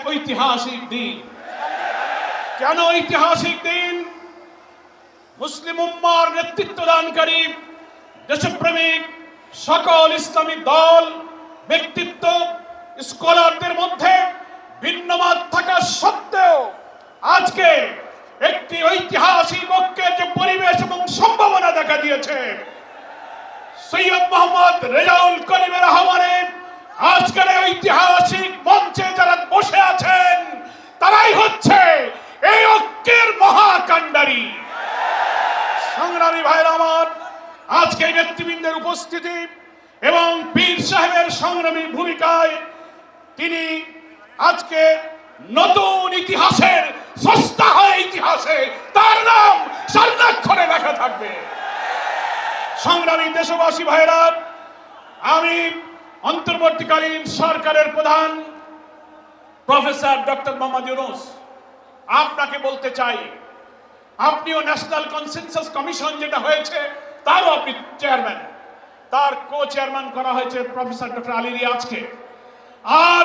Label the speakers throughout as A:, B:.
A: এক ঐতিহাসিক দিন। কেন ঐতিহাসিক দিন? মুসলিম উম্মার নেতৃত্ব দানকারী দেশপ্রেমিক, সকল ইসলামী দল, ব্যক্তিত্ব, স্কলারদের মধ্যে ভিন্নমত থাকা সত্ত্বেও আজকে একটি ঐতিহাসিক ঐক্যের যে পরিবেশ এবং সম্ভাবনা দেখা দিয়েছে, সৈয়দ মোহাম্মদ রেজাউল করিমের আহ্বানে আজকের ঐতিহাসিক মঞ্চে যারা বসে আছেন, তারাই হচ্ছে এই ঐক্যের মহাকাণ্ডারী। সংগ্রামী ভাইরা আমার, আজকে নেতৃবৃন্দের উপস্থিতি এবং পীর সাহেবের সংগ্রামী ভূমিকায় তিনি আজকে নতুন ইতিহাসের সস্তা হয় ইতিহাসে তার নাম স্বর্ণাক্ষরে লেখা থাকবে। সংগ্রামী দেশবাসী ভাইরা আমি অন্তর্বর্তীকালীন সরকারের প্রধান প্রফেসর ডক্টর মোহাম্মদ ইউনুস, আপনাকে বলতে চাই, আপনিও ন্যাশনাল কনসেনসাস কমিশন যেটা হয়েছে, তারও আপনি চেয়ারম্যান। তার কো চেয়ারম্যান করা হয়েছে প্রফেসর ডক্টর আলী রিয়াজকে। আর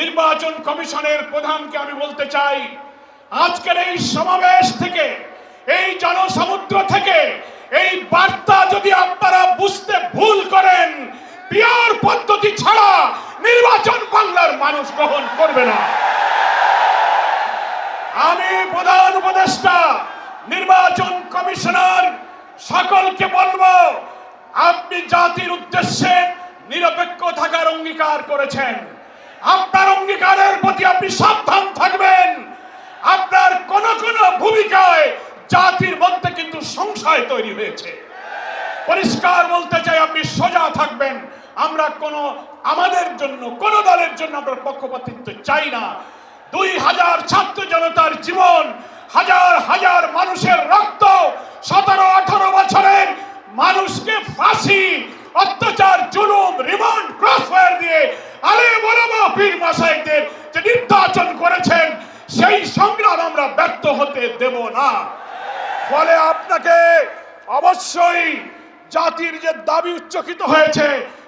A: নির্বাচন কমিশনের প্রধানকে আমি বলতে চাই, আজকের এই সমাবেশ থেকে, এই জনসমুদ্র থেকে, এই বার্তা যদি আপনারা বুঝতে ভুল করেন, পিওর মানুষ গ্রহণ করবে না। আমি প্রধান উপদেষ্টা, নির্বাচন কমিশনার সকলকে বলব, আপনি জাতির উদ্দেশ্যে নিরপেক্ষ থাকার অঙ্গীকার করেছেন। আপনার অঙ্গীকারের প্রতি আপনি সাবধান থাকবেন। আপনার কোন কোন ভূমিকায় জাতির মধ্যে কিন্তু সংশয় তৈরি হয়েছে। পরিষ্কার বলতে চাই, আপনি সোজা থাকবেন। আমরা কোন, আমাদের জন্য, কোন দলের জন্য আমরা পক্ষপাতিত্ব চাই না। দুই হাজার ছাত্র জনতার জীবন, হাজার হাজার মানুষের রক্ত, সতেরো, আঠারো বছরের মানুষকে ফাঁসি, অত্যাচার, জুলুম, রিমান্ড, ক্রসফায়ার দিয়ে আরে বলব পীর মাসাইদের যে নির্বাচন করেছেন, সেই সংগ্রাম আমরা ব্যর্থ হতে দেব না। ফলে আপনাকে অবশ্যই জাতির যে দাবি উচ্চকিত হয়েছে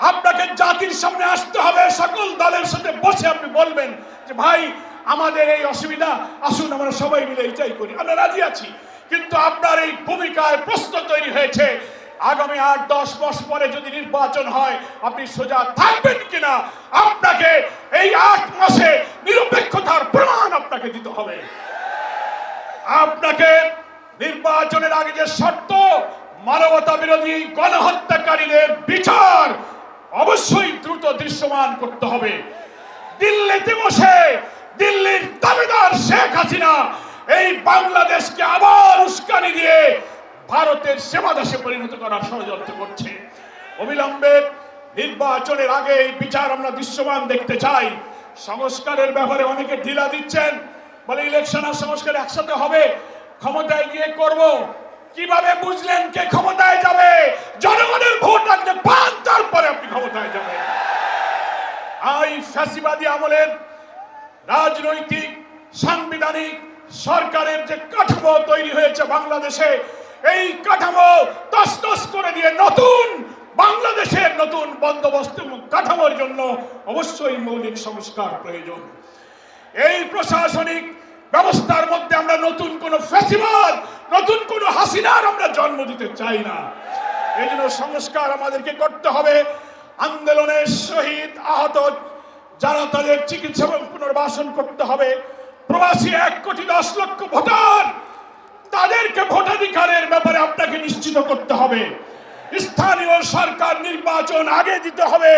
A: আপনাকে জাতির সামনে আসতে হবে, সকল দলের সাথে বসে আপনি বলবেন যে, ভাই, আমাদের এই অসুবিধা, আসুন আমরা সবাই মিলে এইটাই করি। আমরা রাজি আছি, কিন্তু আপনার এই ভূমিকায় প্রশ্ন তৈরি হয়েছে, আগামী আট, দশ মাস পরে যদি নির্বাচন হয়, আপনি সোজা থাকবেন কিনা? আপনাকে এই আট মাসে নিরপেক্ষতার প্রমাণ আপনাকে দিতে হবে। আপনাকে নির্বাচনের আগে যে শর্ত, মানবতা বিরোধী গণহত্যাকারীদের বিচার অবশ্যই দ্রুত দৃশ্যমান করতে হবে। দিল্লিতে বসে দিল্লির দাবিদার শেখ হাসিনা এই বাংলাদেশকে আবার উস্কানি দিয়ে ভারতের সেবা দেশে পরিণত করার ষড়যন্ত্র করছে। অবিলম্বে নির্বাচনের আগে এই বিচার আমরা দৃশ্যমান দেখতে চাই। সংস্কারের ব্যাপারে অনেকে ঢিলা দিচ্ছেন, বলে ইলেকশন আর সংস্কার একসাথে হবে, ক্ষমতায় গিয়ে করব। কীভাবে বুঝলেন কে ক্ষমতায় যাবে? জনগণের ভোট আপনি পান তারপরে আপনি ক্ষমতায় যাবেন এই ফ্যাসিবাদী আমলের রাজনৈতিক, সাংবিধানিক সরকারের যে কাঠামো তৈরি হয়েছে বাংলাদেশে, এই কাঠামো তসতস করে দিয়ে নতুন বাংলাদেশের নতুন বন্দোবস্ত কাঠামোর জন্য অবশ্যই মৌলিক সংস্কার প্রয়োজন। এই প্রশাসনিক ব্যবস্থার মধ্যে আমরা নতুন কোন ফ্যাসিবাদ নতুন কোন হাসিনার আমরা জন্ম দিতে চাই না। এই জন্য সংস্কার আমাদেরকে করতে হবে। আন্দোলনের শহীদ আহত যারা তাদের চিকিৎসা এবং পুনর্বাসন করতে হবে, প্রবাসী এক কোটি দশ লক্ষ ভোটার, তাদেরকে ভোটাধিকারের ব্যাপারে আপনাকে নিশ্চিত করতে হবে। স্থানীয় সরকার নির্বাচন আগে দিতে হবে।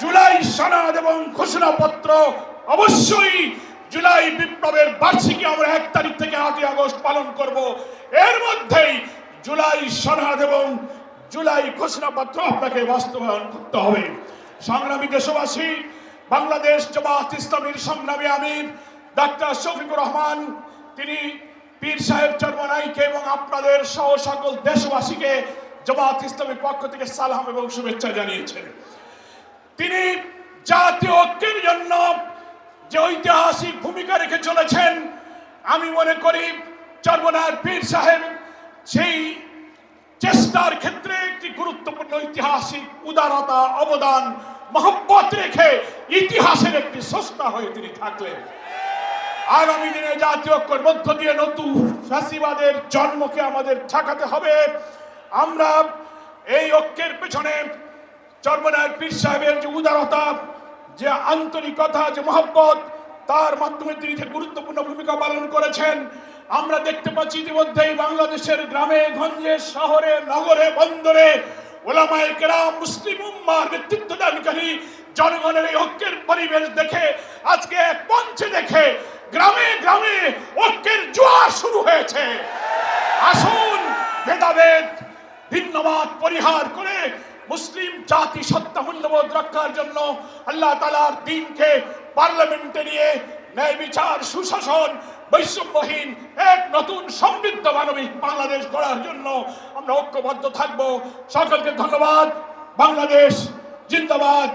A: জুলাই সনদ এবং ঘোষণাপত্র অবশ্যই জুলাই বিপ্লবের বার্ষিকী আমরা এক তারিখ থেকে আটই আগস্ট পালন করব। এর মধ্যেই জুলাই সনদ এবং জুলাই ঘোষণাপত্র আপনাকে বাস্তবায়ন করতে হবে। সংগ্রামী দেশবাসী বাংলাদেশ জামাত ইসলামীর সংগ্রামী আমির ডাক্তার শফিকুর রহমান, তিনি পীর সাহেব চরমানাইকে এবং আপনাদের সহ সকল দেশবাসীকে জামাত ইসলামের পক্ষ থেকে সালাম এবং শুভেচ্ছা জানিয়েছেন। তিনি জাতীয় ঐক্যের জন্য যে ঐতিহাসিক ভূমিকা রেখে চলেছেন, আমি মনে করি চর্মনার পীর সাহেব সেই চেষ্টার ক্ষেত্রে একটি গুরুত্বপূর্ণ ঐতিহাসিক উদারতা, অবদান মহব্বত রেখে ইতিহাসের একটি সস্তা হয়ে তিনি থাকলেন। আগামী দিনে জাতীয় ঐক্যের মধ্য দিয়ে নতুন ফ্যাসিবাদের জন্মকে আমাদের ঠেকাতে হবে। আমরা এই ঐক্যের পেছনে চর্মনায় পীর সাহেবের যে উদারতা, যে আন্তরিকতা, যে মহব্বত, তার মাধ্যমে তিনি যে গুরুত্বপূর্ণ ভূমিকা পালন করেছেন, আমরা দেখতে পাচ্ছি ইতিমধ্যেই বাংলাদেশের গ্রামে, গঞ্জে, শহরে, নগরে, বন্দরে ওলামায়ে মুসলিম উম্মার নেতৃত্ব দানকারী জনগণের এই ঐক্যের পরিবেশ দেখে, আজকে এক মঞ্চে দেখে গ্রামে গ্রামে ঐক্যের জোয়ার শুরু হয়েছে। আসুন ভেদাভেদ, ভিন্নমত পরিহার করে মুসলিম জাতি সত্তা মূল্যবোধ রক্ষার জন্য আল্লাহ তালার দিনকে পার্লামেন্টে নিয়ে ন্যায় বিচার, সুশাসন বৈষম্যহীন এক নতুন সমৃদ্ধ মানবিক বাংলাদেশ গড়ার জন্য আমরা ঐক্যবদ্ধ থাকব। সকলকে ধন্যবাদ। বাংলাদেশ জিন্দাবাদ।